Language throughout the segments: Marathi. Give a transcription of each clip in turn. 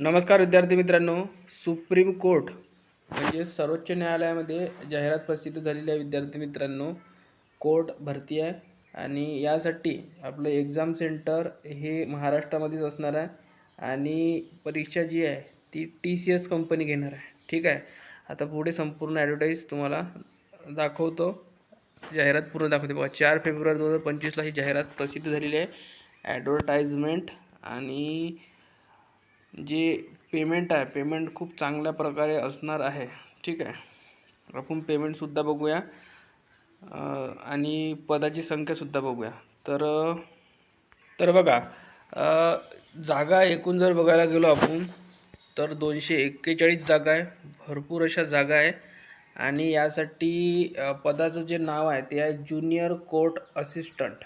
नमस्कार विद्यार्थी मित्रांनो सुप्रीम कोर्ट म्हणजे सर्वोच्च न्यायालयामध्ये जाहिरात प्रसिद्ध झालेली आहे विद्यार्थी मित्रांनो कोर्ट भरती आहे आणि यासाठी आपलं एक्झाम सेंटर हे महाराष्ट्रामध्येच असणार आहे आणि परीक्षा जी आहे ती टी सी एस कंपनी घेणार आहे. ठीक आहे? आता पुढे संपूर्ण ॲडव्हर्टाईज तुम्हाला दाखवतो. जाहिरात पूर्ण दाखवते. बघा चार फेब्रुवारी दोन हजार पंचवीसला ही जाहिरात प्रसिद्ध झालेली आहे. ॲडव्हर्टाईजमेंट आणि जे पेमेंट आहे पेमेंट खूप चांगल्या प्रकारे असणार आहे. ठीक आहे? आपण पेमेंटसुद्धा बघूया. आणि पदाची संख्यासुद्धा बघूया. तर तर बघा जागा एकूण जर बघायला गेलो आपण तर दोनशे एक्केचाळीस जागा आहे. भरपूर अशा जागा आहे. आणि यासाठी पदाचं जे नाव आहे ते आहे ज्युनियर कोर्ट असिस्टंट.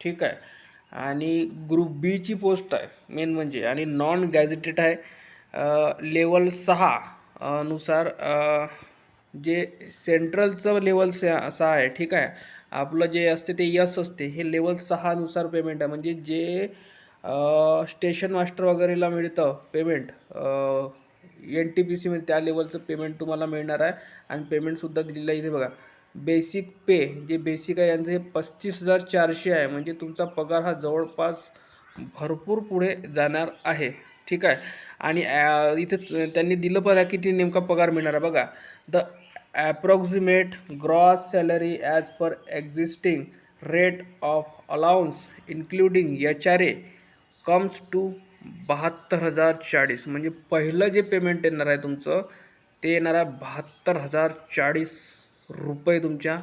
ठीक आहे? आणि ग्रुप बीची पोस्ट आहे मेन म्हणजे. आणि नॉन गॅझेटेड आहे लेवल सहा नुसार जे सेंट्रलचं लेवल सहा आहे ठीक आहे? आपलं जे असते ते यस असते. हे लेवल सहानुसार पेमेंट आहे. म्हणजे जे स्टेशन मास्टर वगैरेला मिळतं पेमेंट एन टी पी सीमध्ये त्या लेवलचं पेमेंट तुम्हाला मिळणार आहे. आणि पेमेंटसुद्धा दिलेलं आहे इथे बघा. बेसिक पे जे बेसिक आहे यांचं हे पस्तीस हजार चारशे आहे. म्हणजे तुमचा पगार हा जवळपास भरपूर पुढे जाणार आहे. ठीक आहे? आणि इथे त्यांनी दिलं पण आहे किती नेमका पगार मिळणार आहे. बघा the approximate gross salary as per existing rate of allowance including H R A comes to बहात्तर हजार चाळीस. म्हणजे पहिलं जे पेमेंट येणार आहे तुमचं ते येणार आहे बहात्तर हजार चाळीस रुपये तुमच्या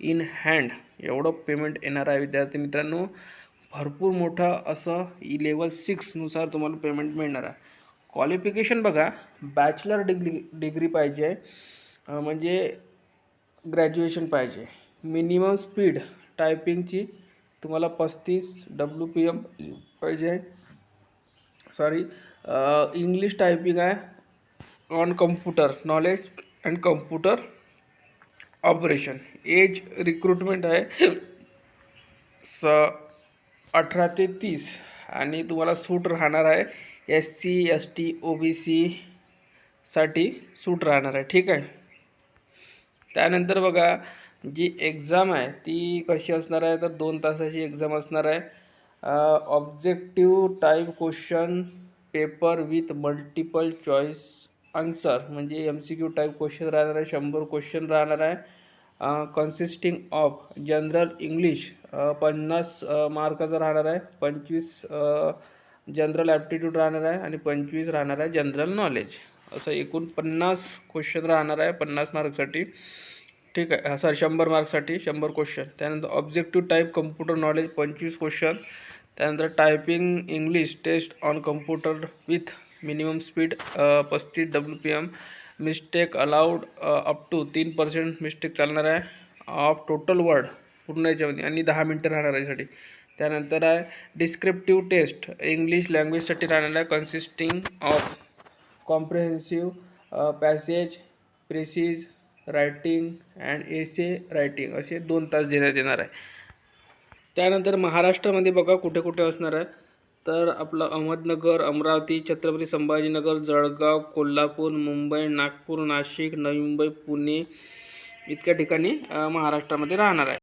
इन हँड. एवढं पेमेंट येणार आहे विद्यार्थी मित्रांनो. भरपूर मोठं असं ई लेवल सिक्सनुसार तुम्हाला पेमेंट मिळणार आहे. क्वालिफिकेशन बघा बॅचलर डिग्री डिग्री पाहिजे. म्हणजे ग्रॅज्युएशन पाहिजे. मिनिमम स्पीड टायपिंगची तुम्हाला पस्तीस डब्ल्यू पी एम पाहिजे. सॉरी इंग्लिश टायपिंग आहे. On computer knowledge and computer operation. Age recruitment आहे. स अठरा ते तीस. आणि तुम्हाला सूट राहणार आहे. S C S T O B सीसाठी सूट राहणार आहे. ठीक आहे? त्यानंतर बघा जी एक्झाम आहे ती कशी असणार आहे? तर दोन तासाची एक्झाम असणार आहे. Objective type question paper with multiple choice answer म्हणजे M C Q type question राहणार आहे शंभर क्वेश्चन राहणार आहे. कन्सिस्टिंग ऑफ जनरल इंग्लिश पन्नास मार्काचा राहणार आहे पंचवीस जनरल ॲप्टिट्यूड राहणार आहे आणि पंचवीस राहणार आहे जनरल नॉलेज असं एकूण पन्नास क्वेश्चन राहणार आहे पन्नास मार्कसाठी ठीक आहे सॉरी शंभर मार्कसाठी शंभर क्वेश्चन त्यानंतर ऑब्जेक्टिव्ह टाईप कम्प्युटर नॉलेज पंचवीस क्वेश्चन त्यानंतर typing English test on computer with minimum speed पस्तीस W P M mistake allowed up to तीन पर्सेंट मिस्टेक चालणार आहे. ऑफ टोटल वर्ड पूर्ण याच्यामध्ये आणि दहा मिनटं राहणार आहे यासाठी. त्यानंतर आहे डिस्क्रिप्टिव्ह टेस्ट इंग्लिश लँग्वेजसाठी राहणार आहे consisting of comprehensive passage precis writing and essay writing असे दोन तास देण्यात येणार आहे. त्यानंतर महाराष्ट्रामध्ये बघा कुठे कुठे असणार आहे. तर आपलं अहमदनगर अमरावती छत्रपती संभाजीनगर जळगाव कोल्हापूर मुंबई नागपूर नाशिक नवी मुंबई पुणे इतक्या ठिकाणी महाराष्ट्रामध्ये राहणार आहे.